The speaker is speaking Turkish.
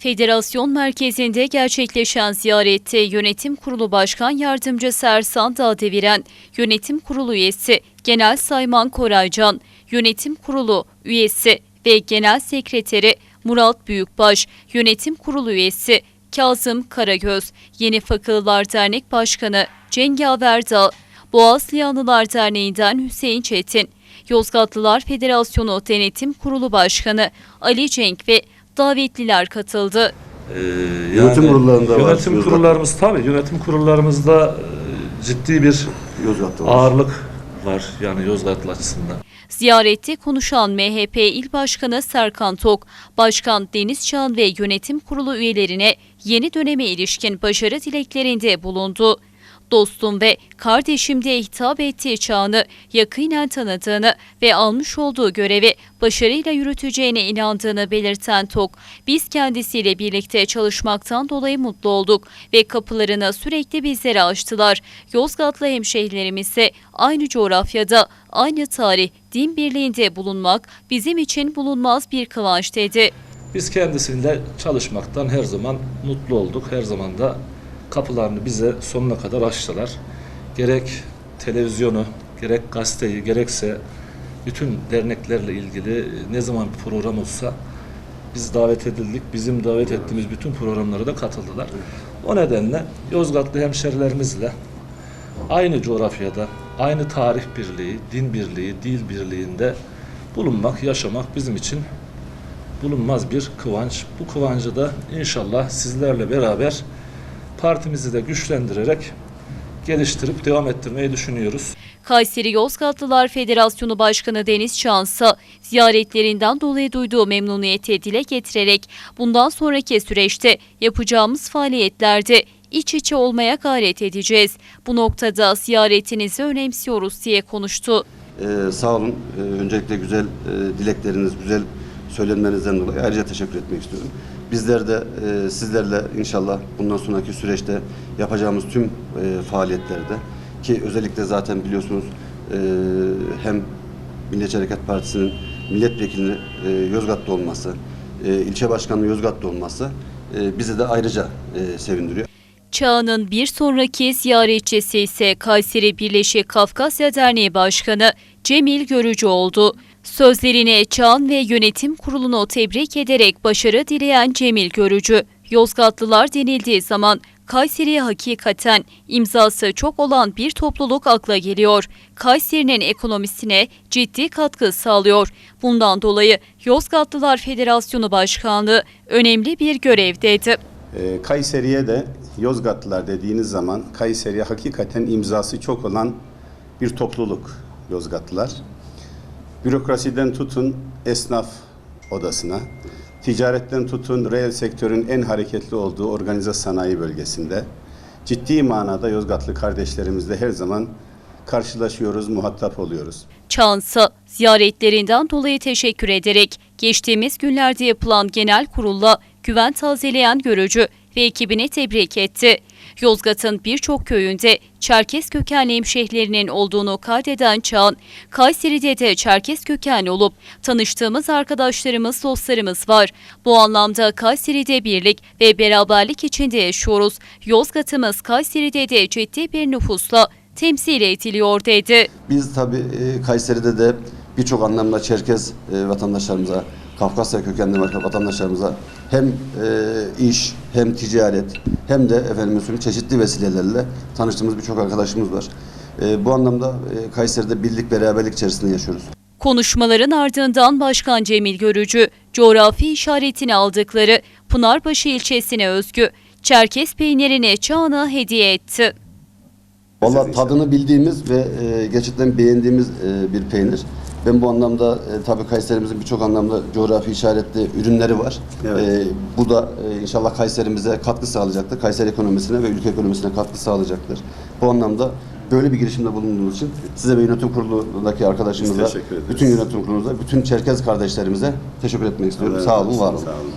Federasyon merkezinde gerçekleşen ziyarette Yönetim Kurulu Başkan Yardımcısı Ersan Dağdeviren, Yönetim Kurulu üyesi Genel Sayman Koraycan, Yönetim Kurulu üyesi ve Genel Sekreteri Murat Büyükbaş, Yönetim Kurulu üyesi Kazım Karagöz, Yeni Fakıllar Dernek Başkanı Cengaver Dağ, Boğazlıyanlılar Derneği'nden Hüseyin Çetin, Yozgatlılar Federasyonu Denetim Kurulu Başkanı Ali Cenk ve davetliler katıldı. Ee, Yönetim kurullarında var, Yönetim Yozgat. kurullarımız tabii yönetim kurullarımızda e, ciddi bir Yozgat'ta var. ağırlık var yani Yozgatlı açısından. Ziyarette konuşan MHP İl Başkanı Serkan Tok, Başkan Deniz Çağan ve yönetim kurulu üyelerine yeni döneme ilişkin başarı dileklerinde bulundu. Dostum ve kardeşim diye hitap ettiği Çağan'ı yakinen tanıdığını ve almış olduğu görevi başarıyla yürüteceğine inandığını belirten Tok, biz kendisiyle birlikte çalışmaktan dolayı mutlu olduk ve kapılarını sürekli bizlere açtılar. Yozgatlı hemşehrilerimize aynı coğrafyada, aynı tarih, din birliğinde bulunmak bizim için bulunmaz bir kıvanç dedi. Biz kendisiyle çalışmaktan her zaman mutlu olduk. Her zaman da kapılarını bize sonuna kadar açtılar. Gerek televizyonu, gerek gazeteyi, gerekse bütün derneklerle ilgili ne zaman bir program olsa biz davet edildik. Bizim davet ettiğimiz bütün programlara da katıldılar. O nedenle Yozgatlı hemşerilerimizle aynı coğrafyada, aynı tarih birliği, din birliği, dil birliğinde bulunmak, yaşamak bizim için bulunmaz bir kıvanç. Bu kıvancı da inşallah sizlerle beraber partimizi de güçlendirerek geliştirip devam ettirmeyi düşünüyoruz. Kayseri Yozgatlılar Federasyonu Başkanı Deniz Çansa ziyaretlerinden dolayı duyduğu memnuniyeti dile getirerek bundan sonraki süreçte yapacağımız faaliyetlerde iç içe olmaya gayret edeceğiz. Bu noktada ziyaretinizi önemsiyoruz diye konuştu. Ee, sağ olun. Ee, öncelikle güzel e, dilekleriniz, güzel söylenmenizden dolayı ayrıca teşekkür etmek istiyorum. Bizler de e, sizlerle inşallah bundan sonraki süreçte yapacağımız tüm e, faaliyetlerde ki özellikle zaten biliyorsunuz e, hem Milliyetçi Hareket Partisi'nin milletvekili e, Yozgat'ta olması, e, ilçe başkanı Yozgat'ta olması e, bizi de ayrıca e, sevindiriyor. Çağ'ın bir sonraki ziyaretçisi ise Kayseri Birleşik Kafkasya Derneği Başkanı Cemil Görücü oldu. Sözlerine Çağan ve yönetim kurulunu tebrik ederek başarı dileyen Cemil Görücü, Yozgatlılar denildiği zaman Kayseri'ye hakikaten imzası çok olan bir topluluk akla geliyor. Kayseri'nin ekonomisine ciddi katkı sağlıyor. Bundan dolayı Yozgatlılar Federasyonu Başkanlığı önemli bir görev dedi. Ee, Kayseri'ye de Yozgatlılar dediğiniz zaman Kayseri'ye hakikaten imzası çok olan bir topluluk Yozgatlılar. Bürokrasiden tutun esnaf odasına, ticaretten tutun reel sektörün en hareketli olduğu organize sanayi bölgesinde ciddi manada Yozgatlı kardeşlerimizle her zaman karşılaşıyoruz, muhatap oluyoruz. Çansa ziyaretlerinden dolayı teşekkür ederek geçtiğimiz günlerde yapılan genel kurulla güven tazeleyen görücü ve ekibini tebrik etti. Yozgat'ın birçok köyünde Çerkes kökenli hemşehrilerinin olduğunu kaydeden Çağan, Kayseri'de de Çerkes kökenli olup tanıştığımız arkadaşlarımız, dostlarımız var. Bu anlamda Kayseri'de birlik ve beraberlik içinde yaşıyoruz. Yozgat'ımız Kayseri'de de ciddi bir nüfusla temsil ediliyor dedi. Biz tabii e, Kayseri'de de birçok anlamda Çerkez e, vatandaşlarımıza, Kafkasya kökenli vatandaşlarımıza hem e, iş, hem ticaret, hem de efendim çeşitli vesilelerle tanıştığımız birçok arkadaşımız var. E, bu anlamda e, Kayseri'de birlik, beraberlik içerisinde yaşıyoruz. Konuşmaların ardından Başkan Cemil Görücü, coğrafi işaretini aldıkları Pınarbaşı ilçesine özgü Çerkes peynirini Çağan'a hediye etti. Valla tadını bildiğimiz ve e, gerçekten beğendiğimiz e, bir peynir. Ben bu anlamda e, tabii Kayserimizin birçok anlamda coğrafi işaretli ürünleri var. Evet. E, bu da e, inşallah Kayserimize katkı sağlayacaktır. Kayseri ekonomisine ve ülke ekonomisine katkı sağlayacaktır. Bu anlamda böyle bir girişimde bulunduğunuz için size ve yönetim kurulundaki arkadaşımıza, bütün yönetim kurulumuza, bütün Çerkez kardeşlerimize teşekkür etmek istiyorum. Sağ olun, var olun. Sağ olun.